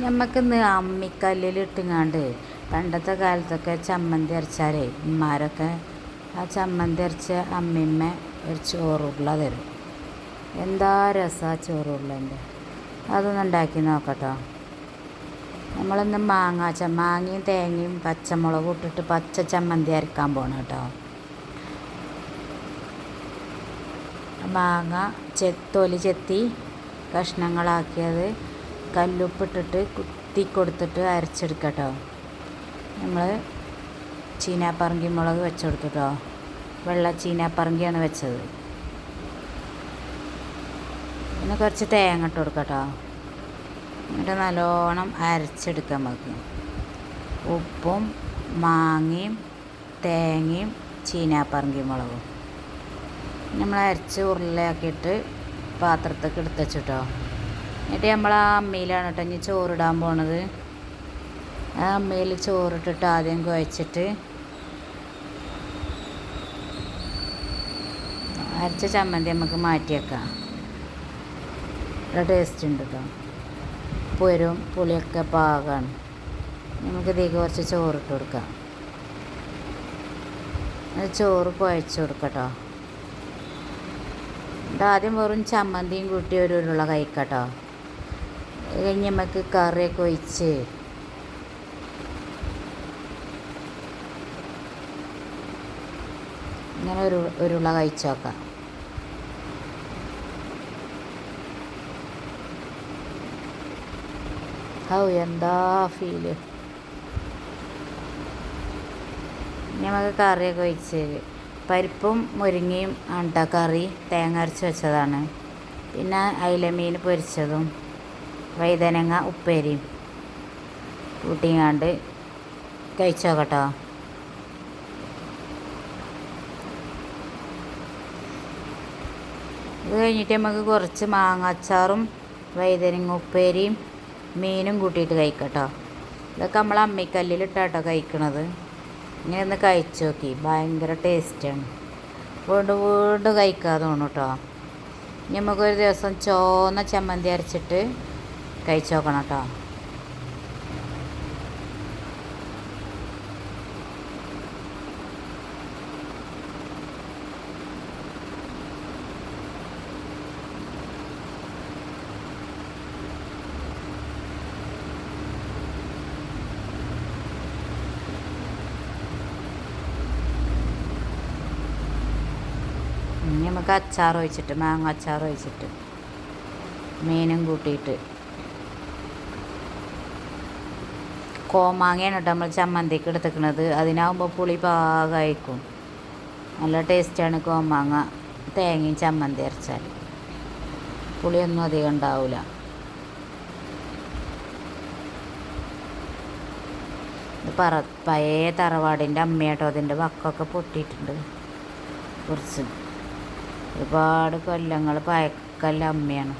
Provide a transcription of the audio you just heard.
ഞമ്മക്കിന്ന് അമ്മിക്കല്ലിലിട്ടുങ്ങാണ്ട് പണ്ടത്തെ കാലത്തൊക്കെ ചമ്മന്തി അരച്ചാലേ ഉമ്മാരൊക്കെ ആ ചമ്മന്തി അരച്ച അമ്മിമ്മ ഒരു ചോറുള്ള തരും. എന്താ രസാ ചോറുള്ളതിന്റെ അതൊന്ന് ഉണ്ടാക്കി നോക്കട്ടോ. നമ്മളിന്ന് മാങ്ങ ച മാങ്ങയും തേങ്ങയും പച്ചമുളകും ഇട്ടിട്ട് പച്ച ചമ്മന്തി അരക്കാൻ പോകണം കേട്ടോ. മാങ്ങ ചെത്തൊലി ചെത്തി കഷ്ണങ്ങളാക്കിയത് കല്ലുപ്പിട്ടിട്ട് കുത്തി കൊടുത്തിട്ട് അരച്ചെടുക്കട്ടോ. നമ്മൾ ചീനാപ്പറങ്കി മുളക് വെച്ചെടുത്തിട്ടോ വെള്ള ചീനാപ്പറങ്കിയാണ് വെച്ചത്. പിന്നെ കുറച്ച് തേങ്ങ ഇട്ട് കൊടുക്കട്ടോ എന്നിട്ട് നല്ലോണം അരച്ചെടുക്കാൻ നമുക്ക്. ഉപ്പും മാങ്ങയും തേങ്ങയും ചീനാപ്പറങ്കി മുളകും. നമ്മൾ അരച്ച് ഉരുളയാക്കിയിട്ട് പാത്രത്തേക്ക് എടുത്ത് വെച്ചിട്ടോ. എന്നിട്ട് നമ്മൾ ആ അമ്മയിലാണ് കേട്ടോ ഇനി ചോറിടാൻ പോണത്. ആ അമ്മയിൽ ചോറിട്ടിട്ട് ആദ്യം കുഴച്ചിട്ട് അരച്ച ചമ്മന്തി നമുക്ക് മാറ്റിയേക്കാം ടേസ്റ്റ് ഉണ്ട് കേട്ടോ പുരും പുളിയൊക്കെ പാകാണ്. നമുക്ക് ഇതിലേക്ക് കുറച്ച് ചോറിട്ട് കൊടുക്കാം. ചോറ് കുഴച്ച് കൊടുക്കട്ടോ ആദ്യം വെറും ചമ്മന്തിയും കൂട്ടി ഒരു ഉരുള കഴിക്കട്ടോ അത് കഴിഞ്ഞ് നമുക്ക് കറിയൊക്കെ ഒഴിച്ച്. ഇങ്ങനെ ഒരു ഉരുള കഴിച്ചു നോക്കാം. ഔ എന്താ ഫീൽ? നമുക്ക് കറിയൊക്കെ ഒഴിച്ച്. പരിപ്പും മുരിങ്ങയും ആണ്ട കറി. തേങ്ങ അരച്ച് വെച്ചതാണ്. പിന്നെ അയിലമീൻ പൊരിച്ചതും. വൈതനങ്ങ ഉപ്പേരിയും കൂട്ടിങ്ങാണ്ട് കഴിച്ചോ കേട്ടോ ഇത് കഴിഞ്ഞിട്ട് നമുക്ക് കുറച്ച് മാങ്ങാച്ചാറും വൈതനങ്ങ ഉപ്പേരിയും മീനും കൂട്ടിയിട്ട് കഴിക്കട്ടോ. ഇതൊക്കെ നമ്മൾ അമ്മിക്കല്ലിലിട്ടാട്ടോ കഴിക്കണത്. ഇങ്ങനെ ഒന്ന് കഴിച്ചു നോക്കി. ഭയങ്കര ടേസ്റ്റാണ്. വീണ്ടും വീണ്ടും കഴിക്കാതെ തോന്നും കേട്ടോ നമുക്കൊരു ദിവസം ചോന്ന ചമ്മന്തി അരച്ചിട്ട് കഴിച്ചു നോക്കണം കേട്ടോ. ഇനി നമുക്ക് അച്ചാർ ഒഴിച്ചിട്ട് മാങ്ങ അച്ചാർ ഒഴിച്ചിട്ട് മീനും കൂട്ടിയിട്ട്. കോമാങ്ങയാണ് കേട്ടോ നമ്മൾ ചമ്മന്തിക്ക് എടുത്തേക്കണത്. അതിനാവുമ്പോൾ പുളി പാകമായിരിക്കും നല്ല ടേസ്റ്റാണ് കോമാങ്ങ തേങ്ങയും ചമ്മന്തി അരച്ചാൽ പുളിയൊന്നും അധികം ഉണ്ടാവില്ല പറ പഴയ തറവാടിന്റെ അമ്മയാട്ടോ അതിന്റെ വക്കൊക്കെ പൊട്ടിയിട്ടുണ്ട്. കുറച്ച്. ഒരുപാട് കൊല്ലങ്ങൾ പഴക്കല്ല അമ്മയാണ്.